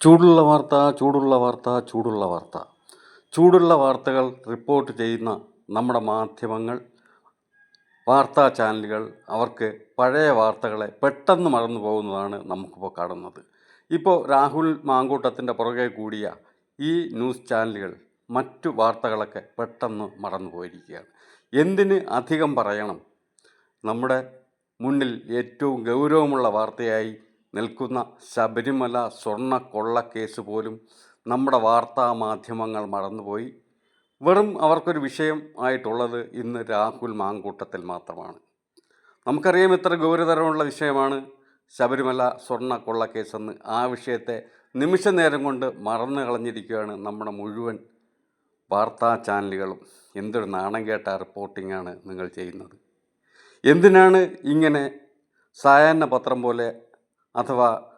ചൂടുള്ള വാർത്ത ചൂടുള്ള വാർത്ത ചൂടുള്ള വാർത്ത. ചൂടുള്ള വാർത്തകൾ റിപ്പോർട്ട് ചെയ്യുന്ന നമ്മുടെ മാധ്യമങ്ങൾ വാർത്താ ചാനലുകൾ അവർക്ക് പഴയ വാർത്തകളെ പെട്ടെന്ന് മറന്നു പോകുന്നതാണ് നമുക്കിപ്പോൾ കാണുന്നത്. ഇപ്പോൾ രാഹുൽ മാങ്കൂട്ടത്തിന്റെ പുറകെ കൂടിയ ഈ ന്യൂസ് ചാനലുകൾ മറ്റു വാർത്തകളൊക്കെ പെട്ടെന്ന് മറന്നു പോയിരിക്കുകയാണ്. എന്തിന് അധികം പറയണം? നമ്മുടെ മുന്നിൽ ഏറ്റവും ഗൗരവമുള്ള വാർത്തയായി നിൽക്കുന്ന ശബരിമല സ്വർണ കൊള്ളക്കേസ് പോലും നമ്മുടെ വാർത്താ മാധ്യമങ്ങൾ മറന്നുപോയി. വെറും അവർക്കൊരു വിഷയം ആയിട്ടുള്ളത് ഇന്ന് രാഹുൽ മാങ്കൂട്ടത്തിൽ മാത്രമാണ്. നമുക്കറിയാം ഇത്ര ഗൗരവതരമുള്ള വിഷയമാണ് ശബരിമല സ്വർണ കൊള്ളക്കേസെന്ന് ആ വിഷയത്തെ നിമിഷ നേരം കൊണ്ട് മറന്നു കളഞ്ഞിരിക്കുകയാണ് നമ്മുടെ മുഴുവൻ വാർത്താ ചാനലുകളും. എന്തൊരു നാണം കേട്ട റിപ്പോർട്ടിങ്ങാണ് നിങ്ങൾ ചെയ്യുന്നത്. എന്തിനാണ് ഇങ്ങനെ സായാഹ്ന പത്രം പോലെ അഥവാ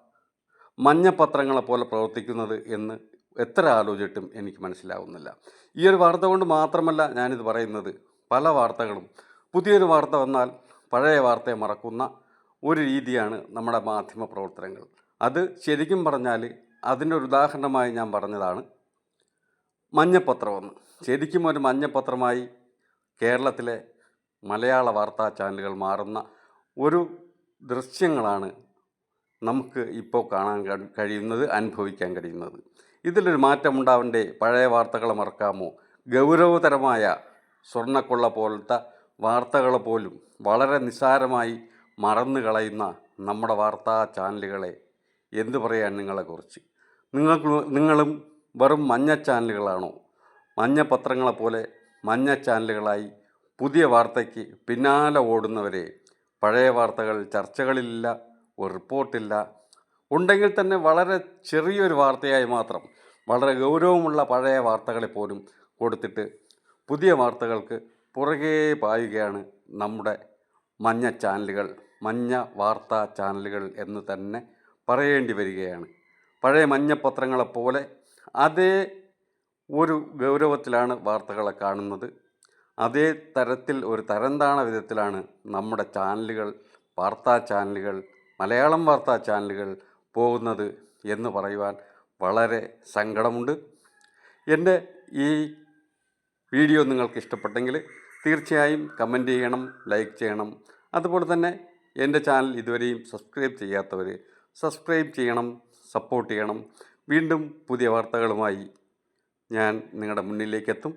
മഞ്ഞപത്രങ്ങളെ പോലെ പ്രവർത്തിക്കുന്നത് എന്ന് എത്ര ആലോചിച്ചിട്ടും എനിക്ക് മനസ്സിലാവുന്നില്ല. ഈ ഒരു വാർത്ത കൊണ്ട് മാത്രമല്ല ഞാനിത് പറയുന്നത്. പല വാർത്തകളും. പുതിയൊരു വാർത്ത വന്നാൽ പഴയ വാർത്തയെ മറക്കുന്ന ഒരു രീതിയാണ് നമ്മുടെ മാധ്യമ പ്രവർത്തനങ്ങൾ. അത് ശരിക്കും പറഞ്ഞാൽ അതിന്റെ ഒരു ഉദാഹരണമായി ഞാൻ പറഞ്ഞതാണ് മഞ്ഞപ്പത്രമെന്ന് ശരിക്കും ഒരു മഞ്ഞപ്പത്രമായി കേരളത്തിലെ മലയാള വാർത്താ ചാനലുകൾ മാറുന്ന ഒരു ദൃശ്യങ്ങളാണ് നമുക്ക് ഇപ്പോൾ കാണാൻ കഴിയുന്നത് അനുഭവിക്കാൻ കഴിയുന്നത്. ഇതിലൊരു മാറ്റം ഉണ്ടാവണ്ടേ? പഴയ വാർത്തകളെ മറക്കാമോ? ഗൗരവതരമായ സ്വർണക്കൊള്ള പോലത്തെ വാർത്തകൾ പോലും വളരെ നിസ്സാരമായി മറന്നു കളയുന്ന നമ്മുടെ വാർത്താ ചാനലുകളെ എന്തു പറയാൻ നിങ്ങളെക്കുറിച്ച് നിങ്ങൾക്ക് നിങ്ങളും വെറും മഞ്ഞ ചാനലുകളാണോ? മഞ്ഞ പത്രങ്ങളെപ്പോലെ മഞ്ഞ ചാനലുകളായി പുതിയ വാർത്തയ്ക്ക് പിന്നാലെ ഓടുന്നവരെ പഴയ വാർത്തകൾ ചർച്ചകളിലില്ല ഒരു റിപ്പോർട്ടില്ല. ഉണ്ടെങ്കിൽ തന്നെ വളരെ ചെറിയൊരു വാർത്തയായി മാത്രം വളരെ ഗൗരവമുള്ള പഴയ വാർത്തകളെ പോലും കൊടുത്തിട്ട് പുതിയ വാർത്തകൾക്ക് പുറകെ പായുകയാണ് നമ്മുടെ മഞ്ഞ ചാനലുകൾ മഞ്ഞ വാർത്താ ചാനലുകൾ എന്ന് തന്നെ പറയേണ്ടി വരികയാണ്. പഴയ മഞ്ഞപ്പത്രങ്ങളെപ്പോലെ അതേ ഒരു ഗൗരവത്തിലാണ് വാർത്തകളെ കാണുന്നത്. അതേ തരത്തിൽ ഒരു തരംതാണ വിധത്തിലാണ് നമ്മുടെ ചാനലുകൾ വാർത്താ ചാനലുകൾ മലയാളം വാർത്താ ചാനലുകൾ പോകുന്നത് എന്ന് പറയുവാൻ വളരെ സങ്കടമുണ്ട്. എന്റെ ഈ വീഡിയോ നിങ്ങൾക്ക് ഇഷ്ടപ്പെട്ടെങ്കിൽ തീർച്ചയായും കമന്റ് ചെയ്യണം ലൈക്ക് ചെയ്യണം. അതുപോലെ തന്നെ എന്റെ ചാനൽ ഇതുവരെയും സബ്സ്ക്രൈബ് ചെയ്യാത്തവർ സബ്സ്ക്രൈബ് ചെയ്യണം സപ്പോർട്ട് ചെയ്യണം. വീണ്ടും പുതിയ വാർത്തകളുമായി ഞാൻ നിങ്ങളുടെ മുന്നിലേക്ക് എത്തും.